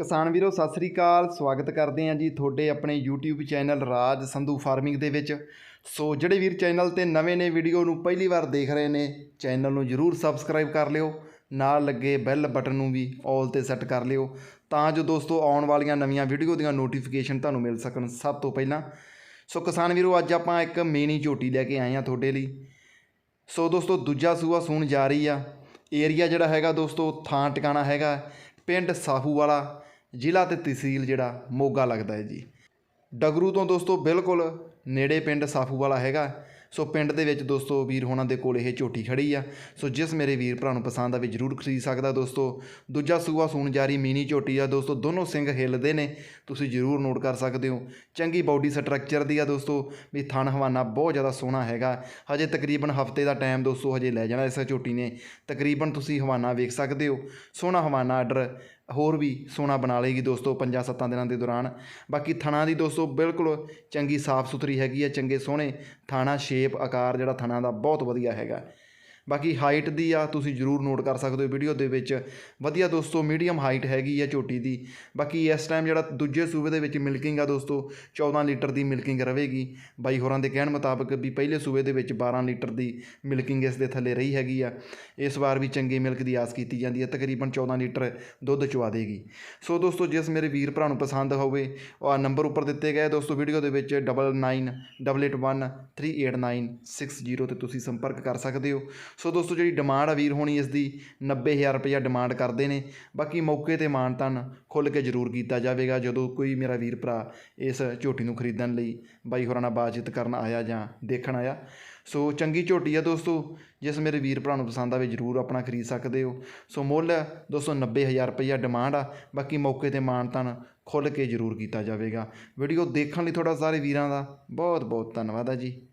ਕਿਸਾਨ ਵੀਰੋ, ਸਤਿ ਸ੍ਰੀ ਅਕਾਲ। ਸਵਾਗਤ ਕਰਦੇ ਹਾਂ ਜੀ ਤੁਹਾਡੇ ਆਪਣੇ YouTube channel Raj Sandhu farming ਦੇ ਵਿੱਚ। ਸੋ ਜਿਹੜੇ ਵੀਰ ਚੈਨਲ ਤੇ ਨਵੇਂ ਨੇ, ਵੀਡੀਓ ਨੂੰ ਪਹਿਲੀ ਵਾਰ ਦੇਖ ਰਹੇ ਨੇ, ਚੈਨਲ ਨੂੰ ਜਰੂਰ ਸਬਸਕ੍ਰਾਈਬ ਕਰ ਲਿਓ। ਨਾਲ ਲੱਗੇ ਬੈਲ ਬਟਨ ਨੂੰ ਵੀ ਆਲ ਤੇ ਸੈੱਟ ਕਰ ਲਿਓ, ਤਾਂ ਜੋ ਦੋਸਤੋ ਆਉਣ ਵਾਲੀਆਂ ਨਵੀਆਂ ਵੀਡੀਓ ਦੀਆਂ ਨੋਟੀਫਿਕੇਸ਼ਨ ਤੁਹਾਨੂੰ ਮਿਲ ਸਕਣ ਸਭ ਤੋਂ ਪਹਿਲਾਂ। ਸੋ ਕਿਸਾਨ ਵੀਰੋ, ਅੱਜ ਆਪਾਂ ਇੱਕ ਮੇਨੀ ਝੋਟੀ ਲੈ ਕੇ ਆਏ ਹਾਂ ਤੁਹਾਡੇ ਲਈ। ਸੋ ਦੋਸਤੋ, ਦੂਜਾ ਸੂਆ ਸੂਣ ਜਾ ਰਹੀ ਆ। ਏਰੀਆ ਜਿਹੜਾ ਹੈਗਾ ਦੋਸਤੋ, ਥਾਂ ਟਿਕਾਣਾ ਹੈਗਾ, ਪਿੰਡ ਸਾਹੂ ਵਾਲਾ। ਜ਼ਿਲ੍ਹਾ ਤੇ ਤਹਿਸੀਲ ਜਿਹੜਾ ਮੋਗਾ ਲੱਗਦਾ ਹੈ ਜੀ। ਡਗਰੂ ਤੋਂ ਦੋਸਤੋ ਬਿਲਕੁਲ ਨੇੜੇ ਪਿੰਡ ਸਾਫੂ ਵਾਲਾ ਹੈਗਾ। ਸੋ ਪਿੰਡ ਦੇ ਵਿੱਚ ਦੋਸਤੋ ਵੀਰ ਹੋਣਾ ਦੇ ਕੋਲ ਇਹ ਝੋਟੀ ਖੜੀ ਆ। ਸੋ ਜਿਸ ਮੇਰੇ ਵੀਰ ਭਰਾ ਨੂੰ ਪਸੰਦ ਆਵੇ ਜਰੂਰ ਖਰੀਦ ਸਕਦਾ ਦੋਸਤੋ। ਦੂਜਾ ਸੂਆ ਸੂਣ ਜਾਰੀ ਮੀਨੀ ਝੋਟੀ ਆ ਦੋਸਤੋ, ਦੋਨੋਂ ਸਿੰਘ ਹਿੱਲਦੇ ਨੇ। ਤੁਸੀਂ ਜਰੂਰ ਨੋਟ ਕਰ ਸਕਦੇ ਹੋ। ਚੰਗੀ ਬਾਡੀ ਸਟਰਕਚਰ ਦੀ ਆ ਦੋਸਤੋ, ਵੀ ਥਣ ਹਵਾਨਾ ਬਹੁਤ ਜ਼ਿਆਦਾ ਸੋਹਣਾ ਹੈਗਾ। ਹਜੇ ਤਕਰੀਬਨ ਹਫ਼ਤੇ ਦਾ ਟਾਈਮ ਦੋਸਤੋ, ਹਜੇ ਲੈ ਜਾਣਾ ਇਸ ਝੋਟੀ ਨੇ। ਤਕਰੀਬਨ ਤੁਸੀਂ ਹਵਾਨਾ ਵੇਖ ਸਕਦੇ ਹੋ। ਸੋਹਣਾ ਹਵਾਨਾ ਆਰਡਰ, ਹੋਰ ਵੀ ਸੋਨਾ ਬਣਾ ਲਏਗੀ ਦੋਸਤੋ ਪੰਜਾਂ ਸੱਤਾਂ ਦਿਨਾਂ ਦੇ ਦੌਰਾਨ। ਬਾਕੀ ਥਣਾ ਦੀ ਦੋਸਤੋ ਬਿਲਕੁਲ ਚੰਗੀ ਸਾਫ਼ ਸੁਥਰੀ ਹੈਗੀ ਆ, ਚੰਗੇ ਸੋਹਣੇ ਥਾਣਾ ਸ਼ੇਪ ਆਕਾਰ ਜਿਹੜਾ ਥਣਾ ਦਾ ਬਹੁਤ ਵਧੀਆ ਹੈਗਾ। ਬਾਕੀ ਹਾਈਟ ਦੀ ਆ ਤੁਸੀਂ ਜਰੂਰ ਨੋਟ ਕਰ ਸਕਦੇ ਹੋ ਵੀਡੀਓ ਦੇ ਵਿੱਚ। ਵਧੀਆ ਦੋਸਤੋ ਮੀਡੀਅਮ ਹਾਈਟ ਹੈਗੀ ਆ ਝੋਟੀ ਦੀ। ਬਾਕੀ ਇਸ ਟਾਈਮ ਜਿਹੜਾ ਦੂਜੇ ਸੂਬੇ ਦੇ ਵਿੱਚ ਮਿਲਕਿੰਗ ਆ ਦੋਸਤੋ 14 ਲੀਟਰ ਦੀ ਮਿਲਕਿੰਗ ਰਹੇਗੀ। ਬਾਈ ਹੋਰਾਂ ਦੇ ਕਹਿਣ ਮੁਤਾਬਕ ਵੀ ਪਹਿਲੇ ਸੂਬੇ ਦੇ ਵਿੱਚ 12 ਲੀਟਰ ਦੀ ਮਿਲਕਿੰਗ ਇਸ ਦੇ ਥੱਲੇ ਰਹੀ ਹੈਗੀ ਆ। ਇਸ ਵਾਰ ਵੀ ਚੰਗੇ ਮਿਲਕ ਦੀ ਆਸ ਕੀਤੀ ਜਾਂਦੀ ਹੈ ਤਕਰੀਬਨ 14 ਲੀਟਰ ਦੁੱਧ ਚਵਾ ਦੇਗੀ। ਸੋ ਦੋਸਤੋ, ਜਿਸ ਮੇਰੇ ਵੀਰ ਭਰਾ ਨੂੰ ਪਸੰਦ ਹੋਵੇ, ਉਹ ਨੰਬਰ ਉੱਪਰ ਦਿੱਤੇ ਗਏ ਦੋਸਤੋ ਵੀਡੀਓ ਦੇ ਵਿੱਚ 9988138960 ਤੇ ਤੁਸੀਂ ਸੰਪਰਕ ਕਰ ਸਕਦੇ ਹੋ। ਸੋ ਦੋਸਤੋ, ਜਿਹੜੀ ਡਿਮਾਂਡ ਆ ਵੀਰ ਹੋਣੀ ਇਸ ਦੀ 90000 ਰੁਪਇਆ ਡਿਮਾਂਡ ਕਰਦੇ ਨੇ। ਬਾਕੀ ਮੌਕੇ ਤੇ ਮਾਨਤਨ ਖੁੱਲ ਕੇ ਜ਼ਰੂਰ ਕੀਤਾ ਜਾਵੇਗਾ, ਜਦੋਂ ਕੋਈ ਮੇਰਾ ਵੀਰ ਭਰਾ ਇਸ ਝੋਟੀ ਨੂੰ ਖਰੀਦਣ ਲਈ ਬਾਈ ਹੋਰਾਂ ਨਾਲ ਬਾਤਚੀਤ ਕਰਨ ਆਇਆ ਜਾਂ ਦੇਖਣ ਆਇਆ। ਸੋ ਚੰਗੀ ਝੋਟੀ ਆ ਦੋਸਤੋ, ਜਿਸ ਮੇਰੇ ਵੀਰ ਭਰਾ ਨੂੰ ਪਸੰਦ ਆਵੇ ਜਰੂਰ ਆਪਣਾ ਖਰੀਦ ਸਕਦੇ ਹੋ। ਸੋ ਮੁੱਲ ਦੋਸਤੋ 90000 ਰੁਪਇਆ ਡਿਮਾਂਡ ਆ। ਬਾਕੀ ਮੌਕੇ ਤੇ ਮਾਨਤਨ ਖੁੱਲ ਕੇ ਜਰੂਰ ਕੀਤਾ ਜਾਵੇਗਾ। ਵੀਡੀਓ ਦੇਖਣ ਲਈ ਤੁਹਾਡਾ ਸਾਰੇ ਵੀਰਾਂ ਦਾ ਬਹੁਤ ਬਹੁਤ ਧੰਨਵਾਦ ਆ ਜੀ।